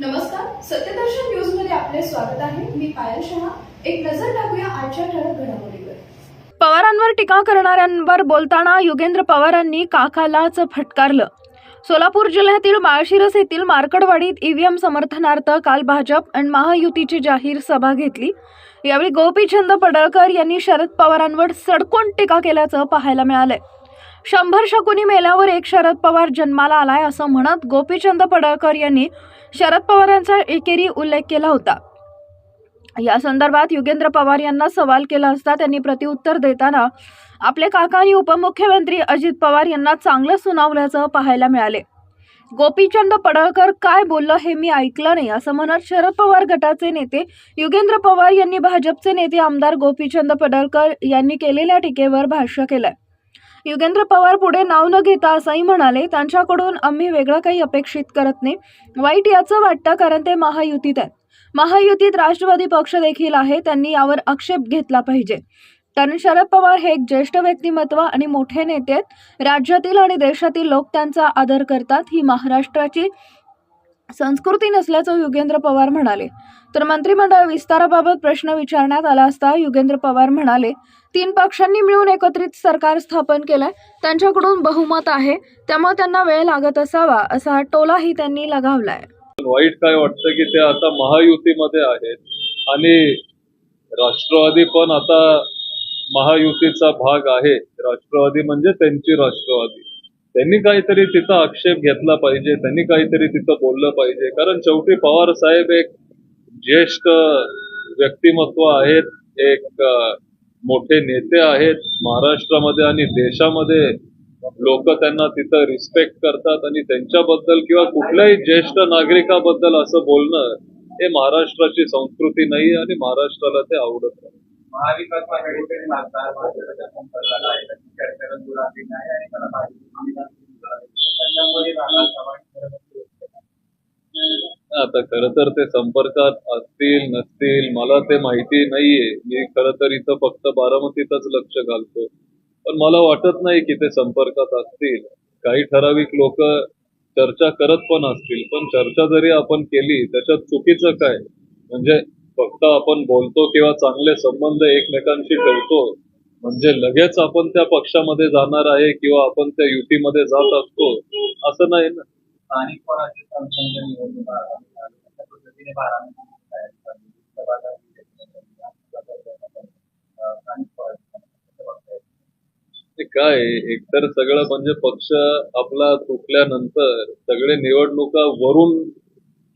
नमस्कार सत्यदर्शन न्यूजमध्ये आपले स्वागत आहे. मी पायल शहा. एक नजर टाकूया आजच्या ठळक घडामोडीवर. पवारांवर टीका करणाऱ्यांवर बोलताना युगेंद्र पवारांनी काकालाच फटकारलं. सोलापूर जिल्ह्यातील माळशिरस येथील मार्कडवाडीत ईव्हीएम समर्थनार्थ काल भाजप आणि महायुतीची जाहीर सभा घेतली. यावेळी गोपीचंद पडळकर यांनी शरद पवारांवर सडकून टीका केल्याचं पाहायला मिळालंय. शंभर शकुनी मेल्यावर एक शरद पवार जन्माला आलाय असं म्हणत गोपीचंद पडळकर यांनी शरद पवारांचा एकेरी उल्लेख केला होता. या संदर्भात युगेंद्र पवार यांना सवाल केला असता त्यांनी प्रतिउत्तर देताना आपले काका आणि उपमुख्यमंत्री अजित पवार यांना चांगलं सुनावल्याचं पाहायला मिळाले. गोपीचंद पडळकर काय बोललं हे मी ऐकलं नाही असं म्हणत शरद पवार गटाचे नेते युगेंद्र पवार यांनी भाजपचे नेते आमदार गोपीचंद पडळकर यांनी केलेल्या टीकेवर भाष्य केलंय. युगेंद्र पवार पुढे नाव न घेता असंही म्हणाले त्यांच्याकडून आम्ही वेगळं काही अपेक्षित करत नाही. वाईट याचं वाटतं कारण ते महायुतीत आहेत. महायुतीत राष्ट्रवादी पक्ष देखील आहे त्यांनी यावर आक्षेप घेतला पाहिजे. कारण शरद पवार हे एक ज्येष्ठ व्यक्तिमत्व आणि मोठे नेते आहेत. राज्यातील आणि देशातील लोक त्यांचा आदर करतात. ही महाराष्ट्राची संस्कृती नसल्याचं युगेंद्र पवार म्हणाले. तर मंत्रिमंडळ विस्ताराबाबत प्रश्न विचारण्यात आला असता युगेंद्र पवार म्हणाले तीन पक्षांनी मिळून एकत्रित सरकार स्थापन केलंय. त्यांच्याकडून बहुमत आहे. त्यामुळे त्यांना वेळ लागत असावा असा टोलाही त्यांनी लगावलाय. वाईट काय वाटतं की ते आता महायुतीमध्ये आहेत. आणि राष्ट्रवादी पण आता महायुतीचा भाग आहे. राष्ट्रवादी म्हणजे त्यांची राष्ट्रवादी. त्यांनी काहीतरी तिथं आक्षेप घेतला पाहिजे त्यांनी काहीतरी तिथं बोललं पाहिजे. कारण शेवटी पवार साहेब एक ज्येष्ठ व्यक्तिमत्व आहेत एक मोठे नेते आहेत. महाराष्ट्रामध्ये आणि देशामध्ये लोक त्यांना तिथं रिस्पेक्ट करतात आणि त्यांच्याबद्दल किंवा कुठल्याही ज्येष्ठ नागरिकाबद्दल असं बोलणं हे महाराष्ट्राची संस्कृती नाही आणि महाराष्ट्राला ते आवडत नाही. महाविकास आघाडीकडे तर आता खर तर ते संपर्कात असतील नसतील मला ते माहिती नाहीये. मी खर तर इथं फक्त बारामतीतच लक्ष घालतो. पण मला वाटत नाही की ते संपर्कात असतील. काही ठराविक लोक चर्चा करत पण असतील. पण चर्चा जरी आपण केली त्याच्यात चुकीचं काय? म्हणजे फक्त आपण बोलतो किंवा चांगले संबंध एकमेकांशी ठेवतो म्हणजे लगेच आपण त्या पक्षामध्ये जाणार आहे किंवा आपण त्या युतीमध्ये जात असतो असं नाही ना स्थानिक स्वराज्य संस्थांच्या निवडणुका. अशा पद्धतीने काय एकतर सगळं म्हणजे पक्ष आपला तुटल्यानंतर सगळे निवडणुका वरून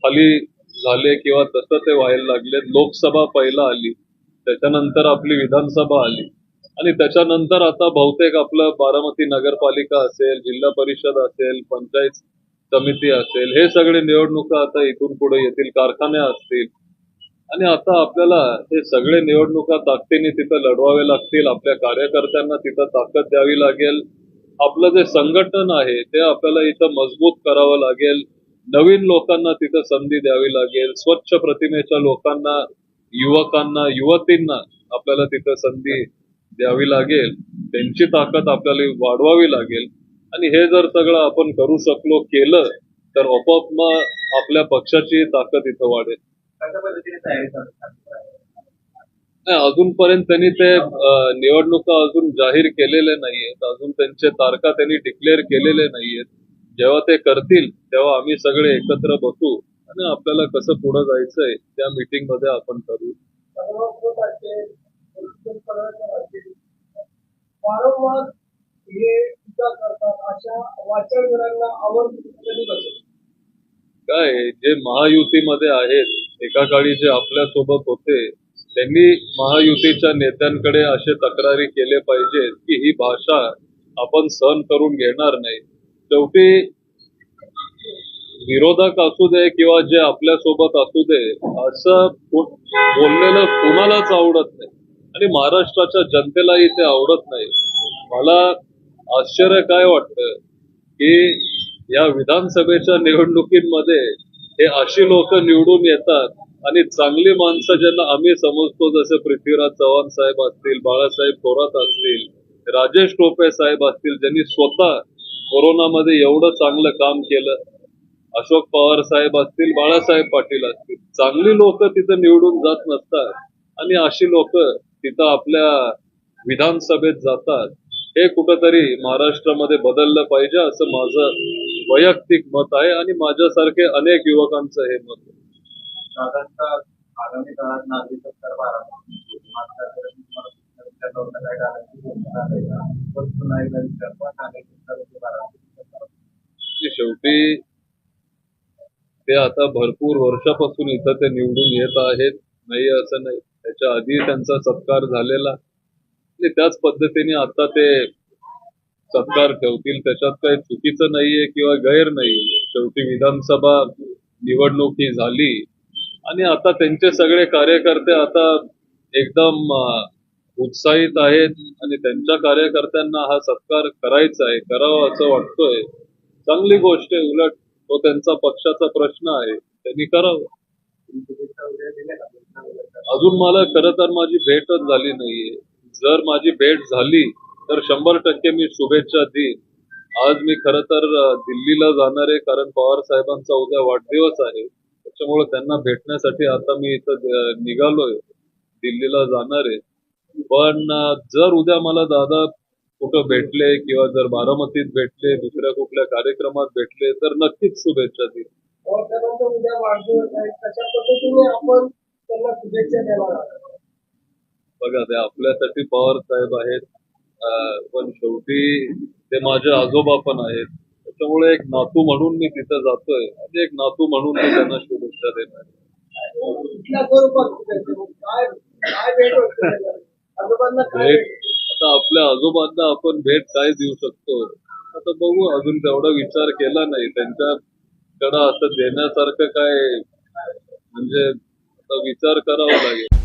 खाली झाले किंवा तसं ते व्हायला लागले लोकसभा पहिला आली त्याच्यानंतर आपली विधानसभा आली आणि त्याच्यानंतर आता बहुतेक आपलं बारामती नगरपालिका असेल जिल्हा परिषद असेल पंचायत समिती असेल हे सगळे निवडणुका आता इथून पुढे येतील कारखान्या असतील. आणि आता आपल्याला हे सगळे निवडणुका ताकदीने तिथं लढवावे लागतील आपल्या कार्यकर्त्यांना तिथं ताकद द्यावी लागेल. आपलं जे संघटन आहे ते आपल्याला इथं मजबूत करावं लागेल. नवीन लोकांना तिथं संधी द्यावी लागेल. स्वच्छ प्रतिमेच्या लोकांना युवकांना युवतींना आपल्याला तिथं संधी द्यावी लागेल त्यांची ताकद आपल्याला वाढवावी लागेल. आणि हे जर सगळं आपण करू शकलो केलं तर आपोआप मग आपल्या पक्षाची ताकद इथं वाढेल. अजूनपर्यंत त्यांनी ते निवडणुका अजून जाहीर केलेले नाहीयेत. अजून त्यांचे तारखा त्यांनी डिक्लेअर केलेले नाहीयेत. जेव्हा ते करतील तेव्हा आम्ही सगळे एकत्र बसू आणि आपल्याला कसं पुढे जायचंय त्या मीटिंगमध्ये आपण ठरवू. वारंवार हे टीका करतात अशा वाचनगरांना आवडत काय जे महायुतीमध्ये आहेत एका काळी जे आपल्यासोबत होते त्यांनी महायुतीच्या नेत्यांकडे असे तक्रारी केले पाहिजेत की ही भाषा आपण सहन करून घेणार नाही. शेवटी विरोधक असू दे किंवा जे आपल्यासोबत असू दे असं बोललेलं कुणालाच आवडत नाही. आणि महाराष्ट्राच्या जनतेलाही ते आवडत नाही. मला आश्चर्य काय वाटतं की या विधानसभेच्या निवडणुकीमध्ये हे अशी लोक निवडून येतात आणि चांगली माणसं ज्यांना आम्ही समजतो जसे पृथ्वीराज चव्हाण साहेब असतील बाळासाहेब थोरात असतील राजेश टोपे साहेब असतील ज्यांनी स्वतः कोरोनामध्ये एवढं चांगलं काम केलं. अशोक पवार साहेब असतील बाळासाहेब पाटील असतील. चांगली लोक तिथं निवडून जात नसतात आणि अशी लोक तिथं आपल्या विधानसभेत जातात. हे कुठंतरी महाराष्ट्रामध्ये बदललं पाहिजे असं माझं वैयक्तिक मत आहे आणि माझ्यासारखे अनेक युवकांचं हे मत आहे. साधारणतः आगामी काळात शेवटी ते आता भरपूर वर्षापासून इथं ते निवडून येत आहेत. नाही असं नाही. त्याच्या आधी त्यांचा सत्कार झालेला. आणि त्याच पद्धतीने आता ते सत्कार ठेवतील. त्याच्यात काही चुकीचं नाहीये किंवा गैर नाही शेवटी विधानसभा निवडणूक ही झाली. आणि आता त्यांचे सगळे कार्यकर्ते आता एकदम उत्साहित आहेत आणि त्यांच्या कार्यकर्त्यांना हा सत्कार करायचा आहे करावा असं वाटतोय. चांगली गोष्ट आहे उलट तो त्यांचा पक्षाचा प्रश्न आहे. त्यांनी करावं शुभेच्छा वगैरे दिल्या का? अजून मला खरं तर माझी भेटच झाली नाहीये. जर माझी भेट झाली तर शंभर टक्के मी शुभेच्छा देईन. आज मी खरं तर दिल्लीला जाणार आहे कारण पवार साहेबांचा उद्या वाढदिवस आहे. त्याच्यामुळे त्यांना भेटण्यासाठी आता मी इथं निघालोय. दिल्लीला जाणार आहे. पण जर उद्या मला दादा कुठं भेटले किंवा जर बारामतीत भेटले दुसऱ्या कुठल्या कार्यक्रमात भेटले तर नक्कीच शुभेच्छा देईन. त्यांना शुभेच्छा बघा ते आपल्यासाठी पवार साहेब आहेत पण शेवटी ते माझे आजोबा पण आहेत. त्याच्यामुळे एक नातू म्हणून मी तिथं जातोय. आणि एक नातू म्हणून मी त्यांना शुभेच्छा देणार. भेट आता आपल्या आजोबांना आपण भेट काय देऊ शकतो? आता बघू अजून तेवढा विचार केला नाही. त्यांच्याकडं असं देण्यासारखं काय म्हणजे विचार करावा लागेल.